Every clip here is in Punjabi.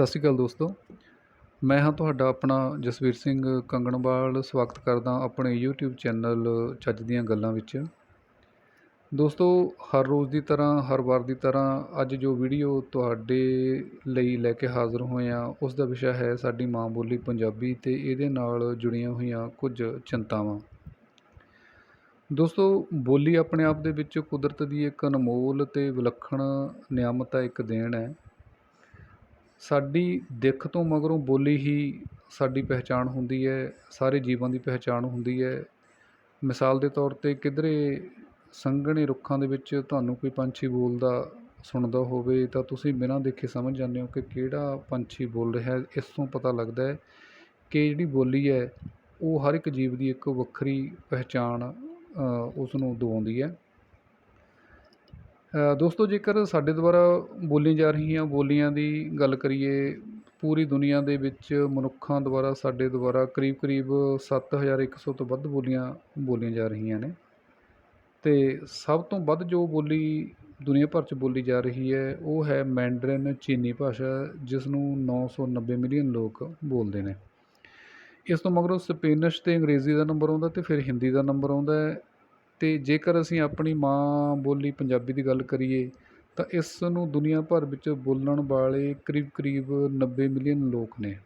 ਸਤਿ ਸ਼੍ਰੀ ਅਕਾਲ ਦੋਸਤੋ। ਮੈਂ ਹਾਂ ਤੁਹਾਡਾ ਆਪਣਾ ਜਸਵੀਰ ਸਿੰਘ ਕੰਗਣਵਾਲ। ਸਵਾਗਤ ਕਰਦਾ ਆਪਣੇ YouTube ਚੈਨਲ ਚੱਜ ਦੀਆਂ ਗੱਲਾਂ ਵਿੱਚ। ਦੋਸਤੋ, ਹਰ ਰੋਜ਼ ਦੀ ਤਰ੍ਹਾਂ, ਹਰ ਵਾਰ ਦੀ ਤਰ੍ਹਾਂ ਅੱਜ ਜੋ ਵੀਡੀਓ ਤੁਹਾਡੇ ਲਈ ਲੈ ਕੇ ਹਾਜ਼ਰ ਹੋਏ ਹਾਂ, ਉਸ ਦਾ ਵਿਸ਼ਾ ਹੈ ਸਾਡੀ ਮਾਂ ਬੋਲੀ ਪੰਜਾਬੀ ਤੇ ਇਹਦੇ ਨਾਲ ਜੁੜੀਆਂ ਹੋਈਆਂ ਕੁਝ ਚਿੰਤਾਵਾਂ। ਦੋਸਤੋ, ਬੋਲੀ ਆਪਣੇ ਆਪ ਦੇ ਵਿੱਚ ਕੁਦਰਤ ਦੀ ਇੱਕ ਅਨਮੋਲ ਤੇ ਵਿਲੱਖਣ ਨਿਆਮਤ ਹੈ ਇੱਕ ਦੇਣ ਹੈ। ਸਾਡੀ ਦਿੱਖ ਤੋਂ ਮਗਰੋਂ ਬੋਲੀ ਹੀ ਸਾਡੀ ਪਹਿਚਾਣ ਹੁੰਦੀ ਹੈ, ਸਾਰੇ ਜੀਵਾਂ ਦੀ ਪਹਿਚਾਣ ਹੁੰਦੀ ਹੈ। ਮਿਸਾਲ ਦੇ ਤੌਰ 'ਤੇ ਕਿਧਰੇ ਸੰਘਣੇ ਰੁੱਖਾਂ ਦੇ ਵਿੱਚ ਤੁਹਾਨੂੰ ਕੋਈ ਪੰਛੀ ਬੋਲਦਾ, ਸੁਣਦਾ ਹੋਵੇ ਤਾਂ ਤੁਸੀਂ ਬਿਨਾਂ ਦੇਖੇ ਸਮਝ ਜਾਂਦੇ ਹੋ ਕਿ ਕਿਹੜਾ ਪੰਛੀ ਬੋਲ ਰਿਹਾ ਹੈ। ਇਸ ਤੋਂ ਪਤਾ ਲੱਗਦਾ ਹੈ ਕਿ ਜਿਹੜੀ ਬੋਲੀ ਹੈ, ਉਹ ਹਰ ਇੱਕ ਜੀਵ ਦੀ ਇੱਕ ਵੱਖਰੀ ਪਹਿਚਾਣ ਉਸ ਨੂੰ ਦਵਾਉਂਦੀ ਹੈ। ਦੋਸਤੋ, ਜੇਕਰ ਸਾਡੇ ਦੁਆਰਾ ਬੋਲੀਆਂ ਜਾ ਰਹੀਆਂ ਬੋਲੀਆਂ ਦੀ ਗੱਲ ਕਰੀਏ, ਪੂਰੀ ਦੁਨੀਆ ਦੇ ਵਿੱਚ ਮਨੁੱਖਾਂ ਦੁਆਰਾ ਸਾਡੇ ਦੁਆਰਾ ਕਰੀਬ ਕਰੀਬ 7100 ਤੋਂ ਵੱਧ ਬੋਲੀਆਂ ਬੋਲੀਆਂ ਜਾ ਰਹੀਆਂ ਨੇ। ਤੇ ਸਭ ਤੋਂ ਵੱਧ ਜੋ ਬੋਲੀ ਦੁਨੀਆ ਭਰ 'ਚ ਬੋਲੀ ਜਾ ਰਹੀ ਹੈ, ਉਹ ਹੈ ਮੈਂਡਰਿਨ ਚੀਨੀ ਭਾਸ਼ਾ ਜਿਸ ਨੂੰ 990 ਮਿਲੀਅਨ ਲੋਕ ਬੋਲਦੇ ਨੇ। ਇਸ ਤੋਂ ਮਗਰੋਂ ਸਪੇਨਿਸ਼ ਤੇ ਅੰਗਰੇਜ਼ੀ ਦਾ ਨੰਬਰ ਆਉਂਦਾ ਤੇ ਫਿਰ ਹਿੰਦੀ ਦਾ ਨੰਬਰ ਆਉਂਦਾ ਅਤੇ ਜੇਕਰ ਅਸੀਂ ਆਪਣੀ ਮਾਂ ਬੋਲੀ ਪੰਜਾਬੀ ਦੀ ਗੱਲ ਕਰੀਏ, ਤਾਂ ਇਸ ਨੂੰ ਦੁਨੀਆ ਭਰ ਵਿੱਚ ਬੋਲਣ ਵਾਲੇ ਕਰੀਬ ਕਰੀਬ 90 ਮਿਲੀਅਨ ਲੋਕ ਨੇ।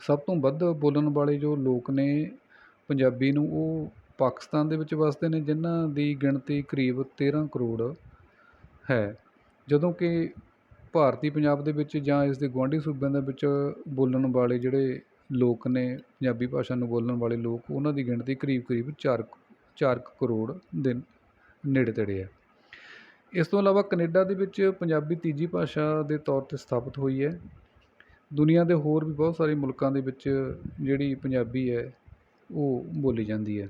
ਸਭ ਤੋਂ ਵੱਧ ਬੋਲਣ ਵਾਲੇ ਜੋ ਲੋਕ ਨੇ ਪੰਜਾਬੀ ਨੂੰ, ਉਹ ਪਾਕਿਸਤਾਨ ਦੇ ਵਿੱਚ ਵਸਦੇ ਨੇ, ਜਿਨ੍ਹਾਂ ਦੀ ਗਿਣਤੀ ਕਰੀਬ 13 ਕਰੋੜ ਹੈ। ਜਦੋਂ ਕਿ ਭਾਰਤੀ ਪੰਜਾਬ ਦੇ ਵਿੱਚ ਜਾਂ ਇਸ ਦੇ ਗੁਆਂਢੀ ਸੂਬਿਆਂ ਦੇ ਵਿੱਚ ਬੋਲਣ ਵਾਲੇ ਜਿਹੜੇ ਲੋਕ ਨੇ, ਪੰਜਾਬੀ ਭਾਸ਼ਾ ਨੂੰ ਬੋਲਣ ਵਾਲੇ ਲੋਕ, ਉਹਨਾਂ ਦੀ ਗਿਣਤੀ ਕਰੀਬ ਕਰੀਬ 4 ਚਾਰ ਕੁ ਕਰੋੜ ਦੇ ਨੇੜੇ ਤੇੜੇ ਹੈ। ਇਸ ਤੋਂ ਇਲਾਵਾ ਕੈਨੇਡਾ ਦੇ ਵਿੱਚ ਪੰਜਾਬੀ ਤੀਜੀ ਭਾਸ਼ਾ ਦੇ ਤੌਰ 'ਤੇ ਸਥਾਪਿਤ ਹੋਈ ਹੈ। ਦੁਨੀਆ ਦੇ ਹੋਰ ਵੀ ਬਹੁਤ ਸਾਰੇ ਮੁਲਕਾਂ ਦੇ ਵਿੱਚ ਜਿਹੜੀ ਪੰਜਾਬੀ ਹੈ, ਉਹ ਬੋਲੀ ਜਾਂਦੀ ਹੈ।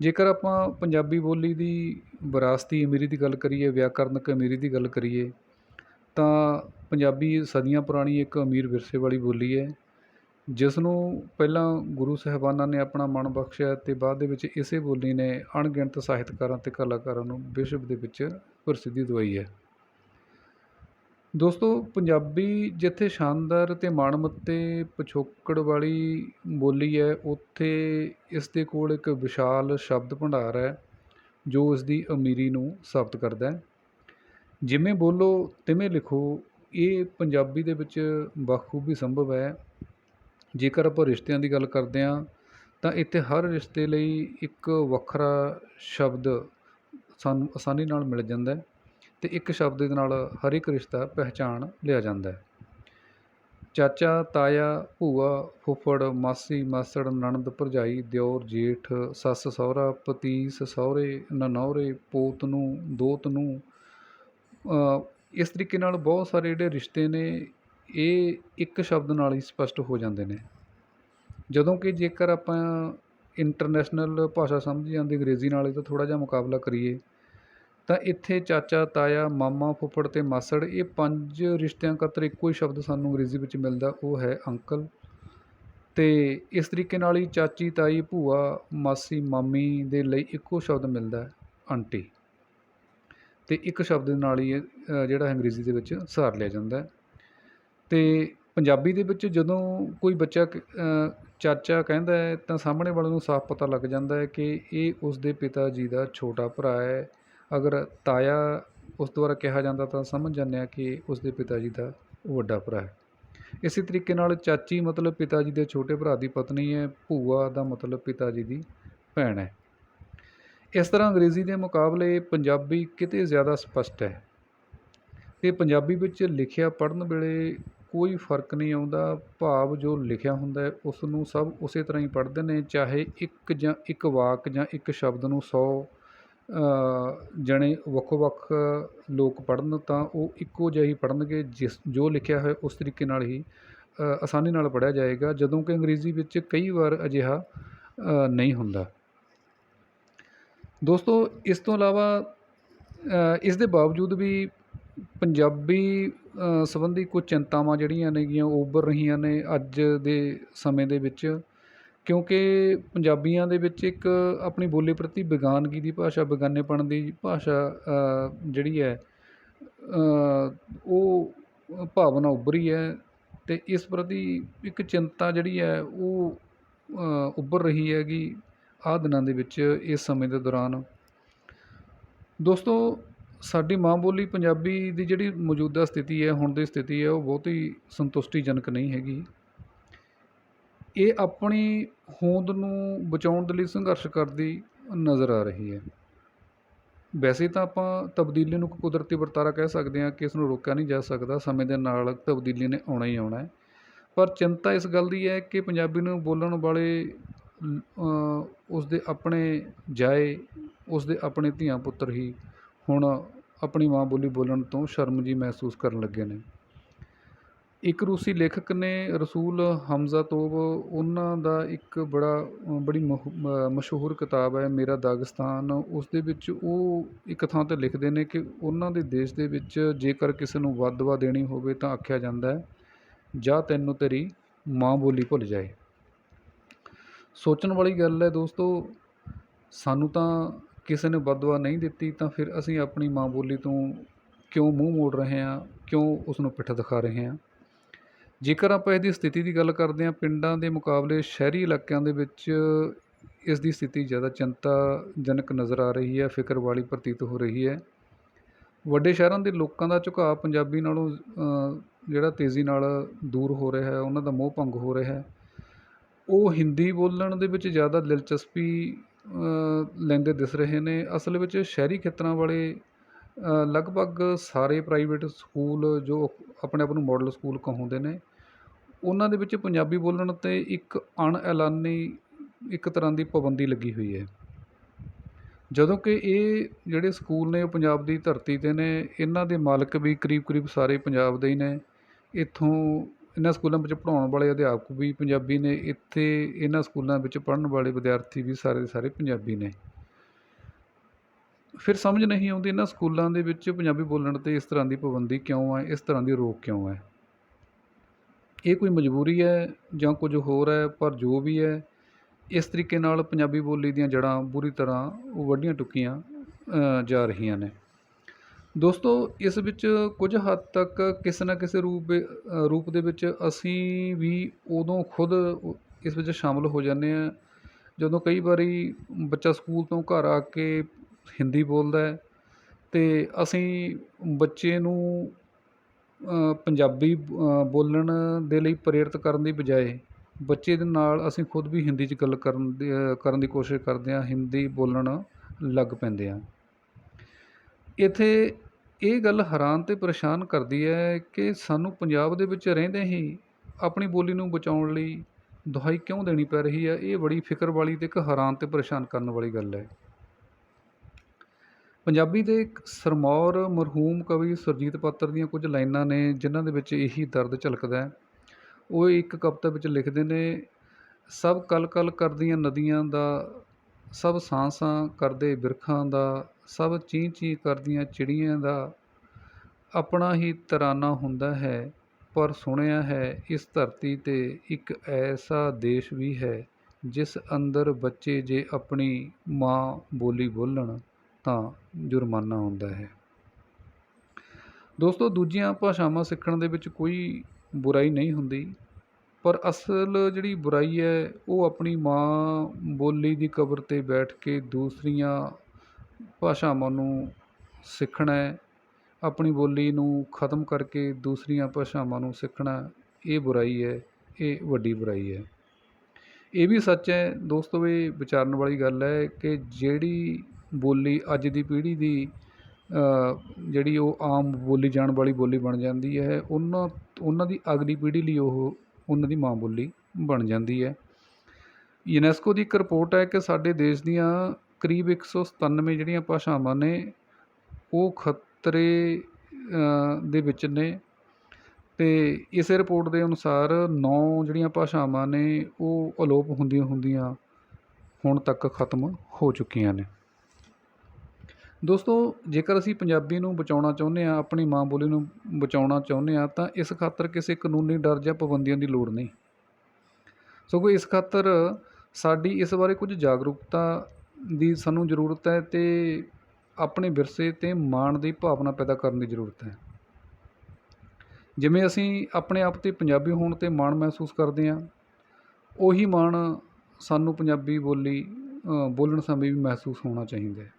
ਜੇਕਰ ਆਪਾਂ ਪੰਜਾਬੀ ਬੋਲੀ ਦੀ ਵਿਰਾਸਤੀ ਅਮੀਰੀ ਦੀ ਗੱਲ ਕਰੀਏ, ਵਿਆਕਰਨਕ ਅਮੀਰੀ ਦੀ ਗੱਲ ਕਰੀਏ, ਤਾਂ ਪੰਜਾਬੀ ਸਦੀਆਂ ਪੁਰਾਣੀ ਇੱਕ ਅਮੀਰ ਵਿਰਸੇ ਵਾਲੀ ਬੋਲੀ ਹੈ। ਜਿਸ ਨੂੰ ਪਹਿਲਾਂ ਗੁਰੂ ਸਾਹਿਬਾਨਾਂ ਨੇ ਆਪਣਾ ਮਨ ਬਖਸ਼ਿਆ ਅਤੇ ਬਾਅਦ ਦੇ ਵਿੱਚ ਇਸੇ ਬੋਲੀ ਨੇ ਅਣਗਿਣਤ ਸਾਹਿਤਕਾਰਾਂ ਅਤੇ ਕਲਾਕਾਰਾਂ ਨੂੰ ਵਿਸ਼ਵ ਦੇ ਵਿੱਚ ਪ੍ਰਸਿੱਧੀ ਦਵਾਈ ਹੈ। ਦੋਸਤੋ, ਪੰਜਾਬੀ ਜਿੱਥੇ ਸ਼ਾਨਦਾਰ ਅਤੇ ਤੇ ਮਾਣਮੱਤੇ ਪਿਛੋਕੜ ਵਾਲੀ ਬੋਲੀ ਹੈ, ਉੱਥੇ ਇਸ ਦੇ ਕੋਲ ਇੱਕ ਵਿਸ਼ਾਲ ਸ਼ਬਦ ਭੰਡਾਰ ਹੈ, ਜੋ ਇਸ ਦੀ ਅਮੀਰੀ ਨੂੰ ਸਾਬਤ ਕਰਦਾ ਹੈ। ਜਿਵੇਂ ਬੋਲੋ, ਤਿਵੇਂ ਲਿਖੋ, ਇਹ ਪੰਜਾਬੀ ਦੇ ਵਿੱਚ ਬਖੂਬੀ ਸੰਭਵ ਹੈ। ਜੇਕਰ ਆਪਾਂ ਰਿਸ਼ਤਿਆਂ ਦੀ ਗੱਲ ਕਰਦੇ ਹਾਂ, ਤਾਂ ਇੱਥੇ ਹਰ ਰਿਸ਼ਤੇ ਲਈ ਇੱਕ ਵੱਖਰਾ ਸ਼ਬਦ ਸਾਨੂੰ ਆਸਾਨੀ ਨਾਲ ਮਿਲ ਜਾਂਦਾ ਹੈ ਤੇ ਇੱਕ ਸ਼ਬਦ ਦੇ ਨਾਲ ਹਰ ਇੱਕ ਰਿਸ਼ਤਾ ਪਹਿਚਾਣ ਲਿਆ ਜਾਂਦਾ ਹੈ। ਚਾਚਾ, ਤਾਇਆ, ਭੂਆ, ਫੁੱਫੜ, ਮਾਸੀ, ਮਾਸੜ, ਨਣਦ, ਭਰਜਾਈ, ਦਿਓਰ, ਜੇਠ, ਸੱਸ, ਸਹੁਰਾ, ਪਤੀਸ, ਸਹੁਰੇ, ਨਨੌਰੇ, ਪੋਤ ਨੂੰ, ਦੋਤ ਨੂੰ ਇਸ ਤਰੀਕੇ ਨਾਲ ਬਹੁਤ ਸਾਰੇ ਜਿਹੜੇ ਰਿਸ਼ਤੇ ਨੇ ਇਹ ਇੱਕ ਸ਼ਬਦ ਨਾਲ ਹੀ ਸਪਸ਼ਟ ਹੋ ਜਾਂਦੇ ਨੇ। ਜਦੋਂ ਕਿ ਜੇਕਰ ਆਪਾਂ ਇੰਟਰਨੈਸ਼ਨਲ ਭਾਸ਼ਾ ਸਮਝੀ ਜਾਂਦੀ ਅੰਗਰੇਜ਼ੀ ਨਾਲ ਇਹਦਾ ਥੋੜ੍ਹਾ ਜਿਹਾ ਮੁਕਾਬਲਾ ਕਰੀਏ, ਤਾਂ ਇੱਥੇ ਚਾਚਾ, ਤਾਇਆ, ਮਾਮਾ, ਫੁੱਫੜ ਤੇ ਮਾਸੜ ਇਹ ਪੰਜ ਰਿਸ਼ਤਿਆਂ ਖਾਤਰ ਇੱਕੋ ਹੀ ਸ਼ਬਦ ਸਾਨੂੰ ਅੰਗਰੇਜ਼ੀ ਵਿੱਚ ਮਿਲਦਾ, ਉਹ ਹੈ ਅੰਕਲ। ਤੇ ਇਸ ਤਰੀਕੇ ਨਾਲ ਹੀ ਚਾਚੀ, ਤਾਈ, ਭੂਆ, ਮਾਸੀ, ਮਾਮੀ ਦੇ ਲਈ ਇੱਕੋ ਸ਼ਬਦ ਮਿਲਦਾ ਹੈ, ਆਂਟੀ। ਤੇ ਇੱਕ ਸ਼ਬਦ ਨਾਲ ਹੀ ਇਹ ਜਿਹੜਾ ਅੰਗਰੇਜ਼ੀ ਦੇ ਵਿੱਚ ਸਾਰ ਲਿਆ ਜਾਂਦਾ ਹੈ। ਤੇ ਪੰਜਾਬੀ ਦੇ ਵਿੱਚ ਜਦੋਂ ਕੋਈ ਬੱਚਾ ਚਾਚਾ ਕਹਿੰਦਾ ਹੈ, ਤਾਂ ਸਾਹਮਣੇ ਵਾਲੇ ਨੂੰ ਸਾਫ਼ ਪਤਾ ਲੱਗ ਜਾਂਦਾ ਹੈ ਕਿ ਇਹ ਉਸਦੇ ਪਿਤਾ ਜੀ ਦਾ ਛੋਟਾ ਭਰਾ ਹੈ। ਅਗਰ ਤਾਇਆ ਉਸ ਦੁਆਰਾ ਕਿਹਾ ਜਾਂਦਾ ਤਾਂ ਸਮਝ ਜਾਂਦੇ ਹਾਂ ਕਿ ਉਸਦੇ ਪਿਤਾ ਜੀ ਦਾ ਵੱਡਾ ਭਰਾ ਹੈ। ਇਸੇ ਤਰੀਕੇ ਨਾਲ ਚਾਚੀ ਮਤਲਬ ਪਿਤਾ ਜੀ ਦੇ ਛੋਟੇ ਭਰਾ ਦੀ ਪਤਨੀ ਹੈ, ਭੂਆ ਦਾ ਮਤਲਬ ਪਿਤਾ ਜੀ ਦੀ ਭੈਣ ਹੈ। ਇਸ ਤਰ੍ਹਾਂ ਅੰਗਰੇਜ਼ੀ ਦੇ ਮੁਕਾਬਲੇ ਪੰਜਾਬੀ ਕਿਤੇ ਜ਼ਿਆਦਾ ਸਪਸ਼ਟ ਹੈ। ਤੇ ਪੰਜਾਬੀ ਵਿੱਚ ਲਿਖਿਆ ਪੜ੍ਹਨ ਵੇਲੇ ਕੋਈ ਫ਼ਰਕ ਨਹੀਂ ਆਉਂਦਾ, ਭਾਵ ਜੋ ਲਿਖਿਆ ਹੁੰਦਾ ਹੈ ਉਸ ਨੂੰ ਸਭ ਉਸੇ ਤਰ੍ਹਾਂ ਹੀ ਪੜ੍ਹਦੇ ਨੇ, ਚਾਹੇ ਇੱਕ ਜਾਂ ਇੱਕ ਵਾਕ ਜਾਂ ਇੱਕ ਸ਼ਬਦ ਨੂੰ 100 ਜਣੇ ਵੱਖੋ ਵੱਖ ਲੋਕ ਪੜ੍ਹਨ, ਤਾਂ ਉਹ ਇੱਕੋ ਜਿਹਾ ਹੀ ਪੜ੍ਹਨਗੇ, ਜਿਸ, ਜੋ ਲਿਖਿਆ ਹੋਇਆ ਉਸ ਤਰੀਕੇ ਨਾਲ ਹੀ ਆਸਾਨੀ ਨਾਲ ਪੜ੍ਹਿਆ ਜਾਏਗਾ, ਜਦੋਂ ਕਿ ਅੰਗਰੇਜ਼ੀ ਵਿੱਚ ਕਈ ਵਾਰ ਅਜਿਹਾ ਨਹੀਂ ਹੁੰਦਾ। ਦੋਸਤੋ, ਇਸ ਤੋਂ ਇਲਾਵਾ ਇਸ ਦੇ ਬਾਵਜੂਦ ਵੀ ਪੰਜਾਬੀ ਸੰਬੰਧੀ ਕੁਝ ਚਿੰਤਾਵਾਂ ਜਿਹੜੀਆਂ ਨੇਗੀਆਂ ਉਹ ਉੱਭਰ ਰਹੀਆਂ ਨੇ ਅੱਜ ਦੇ ਸਮੇਂ ਦੇ ਵਿੱਚ। ਕਿਉਂਕਿ ਪੰਜਾਬੀਆਂ ਦੇ ਵਿੱਚ ਇੱਕ ਆਪਣੀ ਬੋਲੀ ਪ੍ਰਤੀ ਬੇਗਾਨਗੀ ਦੀ ਭਾਸ਼ਾ, ਬੇਗਾਨੇਪਣ ਦੀ ਭਾਸ਼ਾ ਜਿਹੜੀ ਹੈ ਉਹ ਭਾਵਨਾ ਉੱਭਰੀ ਹੈ ਅਤੇ ਇਸ ਪ੍ਰਤੀ ਇੱਕ ਚਿੰਤਾ ਜਿਹੜੀ ਹੈ ਉਹ ਉੱਭਰ ਰਹੀ ਹੈਗੀ ਆਹ ਦਿਨਾਂ ਦੇ ਵਿੱਚ, ਇਸ ਸਮੇਂ ਦੇ ਦੌਰਾਨ। ਦੋਸਤੋ ਸਾਡੀ ਮਾਂ ਬੋਲੀ ਪੰਜਾਬੀ ਦੀ ਜਿਹੜੀ ਮੌਜੂਦਾ ਸਥਿਤੀ ਹੈ, ਹੁਣ ਦੀ ਸਥਿਤੀ ਹੈ, ਉਹ ਬਹੁਤ ਹੀ ਸੰਤੁਸ਼ਟੀਜਨਕ ਨਹੀਂ ਹੈਗੀ। ਇਹ ਆਪਣੀ ਹੋਂਦ ਨੂੰ ਬਚਾਉਣ ਦੇ ਲਈ ਸੰਘਰਸ਼ ਕਰਦੀ ਨਜ਼ਰ ਆ ਰਹੀ ਹੈ। ਵੈਸੇ ਤਾਂ ਆਪਾਂ ਤਬਦੀਲੀ ਨੂੰ ਕੁਦਰਤੀ ਵਰਤਾਰਾ ਕਹਿ ਸਕਦੇ ਹਾਂ ਕਿ ਇਸ ਨੂੰ ਰੋਕਿਆ ਨਹੀਂ ਜਾ ਸਕਦਾ, ਸਮੇਂ ਦੇ ਨਾਲ ਤਬਦੀਲੀ ਨੇ ਆਉਣਾ ਹੀ ਆਉਣਾ ਹੈ। ਪਰ ਚਿੰਤਾ ਇਸ ਗੱਲ ਦੀ ਹੈ ਕਿ ਪੰਜਾਬੀ ਨੂੰ ਬੋਲਣ ਵਾਲੇ ਉਸਦੇ ਆਪਣੇ ਜਾਏ, ਉਸਦੇ ਆਪਣੇ ਧੀਆਂ ਪੁੱਤਰ ਹੀ ਹੁਣ ਆਪਣੀ ਮਾਂ ਬੋਲੀ ਬੋਲਣ ਤੋਂ ਸ਼ਰਮ ਜੀ ਮਹਿਸੂਸ ਕਰਨ ਲੱਗੇ ਨੇ। ਇੱਕ ਰੂਸੀ ਲੇਖਕ ਨੇ ਰਸੂਲ ਹਮਜ਼ਾ ਤੋਬ ਉਹਨਾਂ ਦਾ ਇੱਕ ਬੜਾ, ਬੜੀ ਮਹ- ਮਸ਼ਹੂਰ ਕਿਤਾਬ ਹੈ, ਮੇਰਾ ਦਾਗਿਸਤਾਨ। ਉਸ ਦੇ ਵਿੱਚ ਉਹ ਇੱਕ ਥਾਂ 'ਤੇ ਲਿਖਦੇ ਨੇ ਕਿ ਉਹਨਾਂ ਦੇ ਦੇਸ਼ ਦੇ ਵਿੱਚ ਜੇਕਰ ਕਿਸੇ ਨੂੰ ਬਦਦੁਆ ਦੇਣੀ ਹੋਵੇ ਤਾਂ ਆਖਿਆ ਜਾਂਦਾ ਹੈ, ਜਾਂ ਤੈਨੂੰ ਤੇਰੀ ਮਾਂ ਬੋਲੀ ਭੁੱਲ ਜਾਏ। ਸੋਚਣ ਵਾਲੀ ਗੱਲ ਹੈ ਦੋਸਤੋ, ਸਾਨੂੰ ਤਾਂ ਕਿਸੇ ਨੇ ਬਦਦੁਆ ਨਹੀਂ ਦਿੱਤੀ ਤਾਂ ਫਿਰ ਅਸੀਂ ਆਪਣੀ ਮਾਂ ਬੋਲੀ ਤੋਂ ਕਿਉਂ ਮੂੰਹ ਮੋੜ ਰਹੇ ਹਾਂ, ਕਿਉਂ ਉਸ ਨੂੰ ਪਿੱਠ ਦਿਖਾ ਰਹੇ ਹਾਂ? ਜੇਕਰ ਆਪਾਂ ਇਹਦੀ ਸਥਿਤੀ ਦੀ ਗੱਲ ਕਰਦੇ ਹਾਂ, ਪਿੰਡਾਂ ਦੇ ਮੁਕਾਬਲੇ ਸ਼ਹਿਰੀ ਇਲਾਕਿਆਂ ਦੇ ਵਿੱਚ ਇਸ ਦੀ ਸਥਿਤੀ ਜ਼ਿਆਦਾ ਚਿੰਤਾਜਨਕ ਨਜ਼ਰ ਆ ਰਹੀ ਹੈ ਫਿਕਰ ਵਾਲੀ ਪ੍ਰਤੀਤ ਹੋ ਰਹੀ ਹੈ। ਵੱਡੇ ਸ਼ਹਿਰਾਂ ਦੇ ਲੋਕਾਂ ਦਾ ਝੁਕਾਅ ਪੰਜਾਬੀ ਨਾਲੋਂ ਜਿਹੜਾ ਤੇਜ਼ੀ ਨਾਲ ਦੂਰ ਹੋ ਰਿਹਾ ਹੈ, ਉਹਨਾਂ ਦਾ ਮੋਹ ਭੰਗ ਹੋ ਰਿਹਾ ਹੈ। ਉਹ ਹਿੰਦੀ ਬੋਲਣ ਦੇ ਵਿੱਚ ਜ਼ਿਆਦਾ ਦਿਲਚਸਪੀ ਲੈਂਦੇ ਦਿਸ ਰਹੇ ਨੇ। ਅਸਲ ਵਿੱਚ ਸ਼ਹਿਰੀ ਖੇਤਰਾਂ ਵਾਲੇ ਲਗਭਗ ਸਾਰੇ ਪ੍ਰਾਈਵੇਟ ਸਕੂਲ ਜੋ ਆਪਣੇ ਆਪ ਨੂੰ ਮੋਡਲ ਸਕੂਲ ਕਹਾਉਂਦੇ ਨੇ, ਉਹਨਾਂ ਦੇ ਵਿੱਚ ਪੰਜਾਬੀ ਬੋਲਣ 'ਤੇ ਇੱਕ ਅਣਐਲਾਨੀ, ਇੱਕ ਤਰ੍ਹਾਂ ਦੀ ਪਾਬੰਦੀ ਲੱਗੀ ਹੋਈ ਹੈ। ਜਦੋਂ ਕਿ ਇਹ ਜਿਹੜੇ ਸਕੂਲ ਨੇ, ਉਹ ਪੰਜਾਬ ਦੀ ਧਰਤੀ 'ਤੇ ਨੇ, ਇਹਨਾਂ ਦੇ ਮਾਲਕ ਵੀ ਕਰੀਬ ਕਰੀਬ ਸਾਰੇ ਪੰਜਾਬ ਦੇ ਹੀ ਨੇ। ਇੱਥੋਂ ਇਹਨਾਂ ਸਕੂਲਾਂ ਵਿੱਚ ਪੜ੍ਹਾਉਣ ਵਾਲੇ ਅਧਿਆਪਕ ਵੀ ਪੰਜਾਬੀ ਨੇ, ਇੱਥੇ ਇਹਨਾਂ ਸਕੂਲਾਂ ਵਿੱਚ ਪੜ੍ਹਨ ਵਾਲੇ ਵਿਦਿਆਰਥੀ ਵੀ ਸਾਰੇ ਦੇ ਸਾਰੇ ਪੰਜਾਬੀ ਨੇ। ਫਿਰ ਸਮਝ ਨਹੀਂ ਆਉਂਦੀ ਇਹਨਾਂ ਸਕੂਲਾਂ ਦੇ ਵਿੱਚ ਪੰਜਾਬੀ ਬੋਲਣ 'ਤੇ ਇਸ ਤਰ੍ਹਾਂ ਦੀ ਪਾਬੰਦੀ ਕਿਉਂ ਹੈ, ਇਸ ਤਰ੍ਹਾਂ ਦੀ ਰੋਕ ਕਿਉਂ ਹੈ? ਇਹ ਕੋਈ ਮਜਬੂਰੀ ਹੈ ਜਾਂ ਕੁਝ ਹੋਰ ਹੈ, ਪਰ ਜੋ ਵੀ ਹੈ, ਇਸ ਤਰੀਕੇ ਨਾਲ ਪੰਜਾਬੀ ਬੋਲੀ ਦੀਆਂ ਜੜ੍ਹਾਂ ਬੁਰੀ ਤਰ੍ਹਾਂ ਉਹ ਵੱਡੀਆਂ ਟੁੱਕੀਆਂ ਜਾ ਰਹੀਆਂ ਨੇ। ਦੋਸਤੋ ਇਸ ਵਿੱਚ ਕੁਝ ਹੱਦ ਤੱਕ ਕਿਸੇ ਨਾ ਕਿਸੇ ਰੂਪ ਰੂਪ ਦੇ ਵਿੱਚ ਅਸੀਂ ਵੀ ਉਦੋਂ ਖੁਦ ਇਸ ਵਿੱਚ ਸ਼ਾਮਲ ਹੋ ਜਾਂਦੇ ਹਾਂ। ਜਦੋਂ ਕਈ ਵਾਰੀ ਬੱਚਾ ਸਕੂਲ ਤੋਂ ਘਰ ਆ ਕੇ ਹਿੰਦੀ ਬੋਲਦਾ ਹੈ ਅਤੇ ਅਸੀਂ ਬੱਚੇ ਨੂੰ ਪੰਜਾਬੀ ਅ, ਬੋਲਣ ਦੇ ਲਈ ਪ੍ਰੇਰਿਤ ਕਰਨ ਦੀ ਬਜਾਏ ਬੱਚੇ ਦੇ ਨਾਲ ਅਸੀਂ ਖੁਦ ਵੀ ਹਿੰਦੀ 'ਚ ਗੱਲ ਕਰਨ ਦੀ ਕਰਨ ਦੀ ਕੋਸ਼ਿਸ਼ ਕਰਦੇ ਹਾਂ ਹਿੰਦੀ ਬੋਲਣ ਲੱਗ ਪੈਂਦੇ ਹਾਂ। ਇੱਥੇ ਇਹ ਗੱਲ ਹੈਰਾਨ ਅਤੇ ਪਰੇਸ਼ਾਨ ਕਰਦੀ ਹੈ ਕਿ ਸਾਨੂੰ ਪੰਜਾਬ ਦੇ ਵਿੱਚ ਰਹਿੰਦੇ ਹੀ ਆਪਣੀ ਬੋਲੀ ਨੂੰ ਬਚਾਉਣ ਲਈ ਦੁਹਾਈ ਕਿਉਂ ਦੇਣੀ ਪੈ ਰਹੀ ਹੈ? ਇਹ ਬੜੀ ਫਿਕਰ ਵਾਲੀ ਅਤੇ ਇੱਕ ਹੈਰਾਨ ਅਤੇ ਪਰੇਸ਼ਾਨ ਕਰਨ ਵਾਲੀ ਗੱਲ ਹੈ। ਪੰਜਾਬੀ ਦੇ ਸਰਮੌਰ ਮਰਹੂਮ ਕਵੀ ਸੁਰਜੀਤ ਪਾਤਰ ਦੀਆਂ ਕੁਝ ਲਾਈਨਾਂ ਨੇ ਜਿਨ੍ਹਾਂ ਦੇ ਵਿੱਚ ਇਹੀ ਦਰਦ ਝਲਕਦਾ ਹੈ। ਉਹ ਇੱਕ ਕਵਿਤਾ ਵਿੱਚ ਲਿਖਦੇ ਨੇ, ਸਭ ਕਲ ਕਲ ਕਰਦੀਆਂ ਨਦੀਆਂ ਦਾ ਸਭ ਸਾਂ ਸਾਂ ਕਰਦੇ ਬਿਰਖਾਂ ਦਾ, ਸਭ ਚੀਂ ਚੀਂ ਕਰਦੀਆਂ ਚਿੜੀਆਂ ਦਾ। ਆਪਣਾ ਹੀ ਤਰਾਨਾ ਹੁੰਦਾ ਹੈ, ਪਰ ਸੁਣਿਆ ਹੈ ਇਸ ਧਰਤੀ 'ਤੇ ਇੱਕ ਐਸਾ ਦੇਸ਼ ਵੀ ਹੈ, ਜਿਸ ਅੰਦਰ ਬੱਚੇ ਜੇ ਆਪਣੀ ਮਾਂ ਬੋਲੀ ਬੋਲਣ, ਤਾਂ ਜੁਰਮਾਨਾ ਹੁੰਦਾ ਹੈ। ਦੋਸਤੋ, ਦੂਜੀਆਂ ਭਾਸ਼ਾਵਾਂ ਸਿੱਖਣ ਦੇ ਵਿੱਚ ਕੋਈ ਬੁਰਾਈ ਨਹੀਂ ਹੁੰਦੀ। ਪਰ ਅਸਲ ਜਿਹੜੀ ਬੁਰਾਈ ਹੈ, ਉਹ ਆਪਣੀ ਮਾਂ ਬੋਲੀ ਦੀ ਕਬਰ 'ਤੇ ਬੈਠ ਕੇ ਦੂਸਰੀਆਂ ਭਾਸ਼ਾਵਾਂ ਨੂੰ ਸਿੱਖਣਾ ਆਪਣੀ ਬੋਲੀ ਨੂੰ ਖ਼ਤਮ ਕਰਕੇ ਦੂਸਰੀਆਂ ਭਾਸ਼ਾਵਾਂ ਨੂੰ ਸਿੱਖਣਾ ਇਹ ਬੁਰਾਈ ਹੈ, ਇਹ ਵੱਡੀ ਬੁਰਾਈ ਹੈ। ਇਹ ਵੀ ਸੱਚ ਹੈ ਦੋਸਤੋ, ਇਹ ਵਿਚਾਰਨ ਵਾਲੀ ਗੱਲ ਹੈ ਕਿ ਜਿਹੜੀ ਬੋਲੀ ਅੱਜ ਦੀ ਪੀੜ੍ਹੀ ਦੀ ਜਿਹੜੀ ਉਹ ਆਮ ਬੋਲੀ ਜਾਣ ਵਾਲੀ ਬੋਲੀ ਬਣ ਜਾਂਦੀ ਹੈ, ਉਹਨਾਂ ਉਹਨਾਂ ਦੀ ਅਗਲੀ ਪੀੜ੍ਹੀ ਲਈ ਉਹ ਉਹਨਾਂ ਦੀ ਮਾਂ ਬੋਲੀ ਬਣ ਜਾਂਦੀ ਹੈ। ਯੂਨੈਸਕੋ ਦੀ ਇੱਕ ਰਿਪੋਰਟ ਹੈ ਕਿ ਸਾਡੇ ਦੇਸ਼ ਦੀਆਂ ਕਰੀਬ 197 ਜਿਹੜੀਆਂ ਭਾਸ਼ਾਵਾਂ ਨੇ, ਉਹ ਖਤਰੇ ਦੇ ਵਿੱਚ ਨੇ। ਅਤੇ ਇਸੇ ਰਿਪੋਰਟ ਦੇ ਅਨੁਸਾਰ ਨੌ ਜਿਹੜੀਆਂ ਭਾਸ਼ਾਵਾਂ ਨੇ, ਉਹ ਅਲੋਪ ਹੁੰਦੀਆਂ ਹੁੰਦੀਆਂ ਹੁਣ ਤੱਕ ਖਤਮ ਹੋ ਚੁੱਕੀਆਂ ਨੇ। ਦੋਸਤੋ, ਜੇਕਰ ਅਸੀਂ ਪੰਜਾਬੀ ਨੂੰ ਬਚਾਉਣਾ ਚਾਹੁੰਦੇ ਹਾਂ, ਆਪਣੀ ਮਾਂ ਬੋਲੀ ਨੂੰ ਬਚਾਉਣਾ ਚਾਹੁੰਦੇ ਹਾਂ, ਤਾਂ ਇਸ ਖਾਤਰ ਕਿਸੇ ਕਾਨੂੰਨੀ ਡਰ ਜਾਂ ਪਾਬੰਦੀਆਂ ਦੀ ਲੋੜ ਨਹੀਂ। ਸਗੋਂ ਇਸ ਖਾਤਰ ਸਾਡੀ ਇਸ ਬਾਰੇ ਕੁਝ ਜਾਗਰੂਕਤਾ ਦੀ ਸਾਨੂੰ ਜ਼ਰੂਰਤ ਹੈ ਅਤੇ ਆਪਣੇ ਵਿਰਸੇ 'ਤੇ ਮਾਣ ਦੀ ਭਾਵਨਾ ਪੈਦਾ ਕਰਨ ਦੀ ਜ਼ਰੂਰਤ ਹੈ। ਜਿਵੇਂ ਅਸੀਂ ਆਪਣੇ ਆਪ 'ਤੇ ਪੰਜਾਬੀ ਹੋਣ 'ਤੇ ਮਾਣ ਮਹਿਸੂਸ ਕਰਦੇ ਹਾਂ, ਉਹੀ ਮਾਣ ਸਾਨੂੰ ਪੰਜਾਬੀ ਬੋਲੀ ਬੋਲਣ ਸਮੇਂ ਵੀ ਮਹਿਸੂਸ ਹੋਣਾ ਚਾਹੀਦਾ ਹੈ।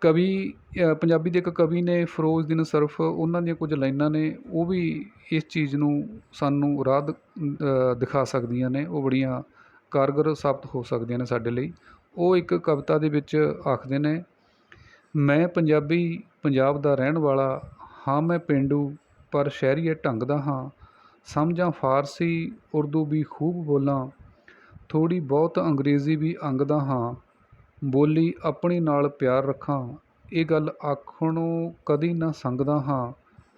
ਕਵੀ ਪੰਜਾਬੀ ਦੇ ਇੱਕ ਕਵੀ ਨੇ ਫਿਰੋਜ਼ਦੀਨ ਸਰਫ ਉਹਨਾਂ ਦੀਆਂ ਕੁਝ ਲਾਈਨਾਂ ਨੇ, ਉਹ ਵੀ ਇਸ ਚੀਜ਼ ਨੂੰ ਸਾਨੂੰ ਰਾਹ ਦ- ਦਿਖਾ ਸਕਦੀਆਂ ਨੇ, ਉਹ ਬੜੀਆਂ ਕਾਰਗਰ ਸਾਬਤ ਹੋ ਸਕਦੀਆਂ ਨੇ ਸਾਡੇ ਲਈ। ਉਹ ਇੱਕ ਕਵਿਤਾ ਦੇ ਵਿੱਚ ਆਖਦੇ ਨੇ, ਮੈਂ ਪੰਜਾਬੀ ਪੰਜਾਬ ਦਾ ਰਹਿਣ ਵਾਲਾ, ਹਾਂ ਮੈਂ ਪੇਂਡੂ, ਪਰ ਸ਼ਹਿਰੀਏ ਢੰਗ ਦਾ ਹਾਂ। ਸਮਝਾਂ ਫਾਰਸੀ, ਉਰਦੂ ਵੀ ਖੂਬ ਬੋਲਾਂ, ਥੋੜ੍ਹੀ ਬਹੁਤ ਅੰਗਰੇਜ਼ੀ ਵੀ ਅੰਗਦਾ ਹਾਂ। ਬੋਲੀ ਆਪਣੀ ਨਾਲ ਪਿਆਰ ਰੱਖਾਂ। ਇਹ ਗੱਲ ਆਖਣੋਂ ਕਦੀ ਨਾ ਸੰਗਦਾ ਹਾਂ।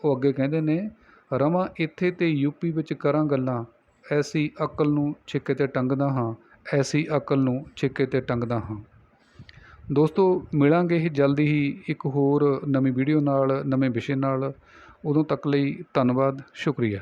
ਉਹ ਅੱਗੇ ਕਹਿੰਦੇ ਨੇ, ਰਵਾਂ ਇੱਥੇ ਤੇ ਯੂਪੀ ਵਿੱਚ ਕਰਾਂ ਗੱਲਾਂ। ਐਸੀ ਅਕਲ ਨੂੰ ਛਿੱਕੇ ਤੇ ਟੰਗਦਾ ਹਾਂ। ਐਸੀ ਅਕਲ ਨੂੰ ਛਿੱਕੇ ਤੇ ਟੰਗਦਾ ਹਾਂ। ਦੋਸਤੋ, ਮਿਲਾਂਗੇ ਹੀ ਜਲਦੀ ਹੀ ਇੱਕ ਹੋਰ ਨਵੀਂ ਵੀਡੀਓ ਨਾਲ, ਨਵੇਂ ਵਿਸ਼ੇ ਨਾਲ। ਉਦੋਂ ਤੱਕ ਲਈ ਧੰਨਵਾਦ, ਸ਼ੁਕਰੀਆ।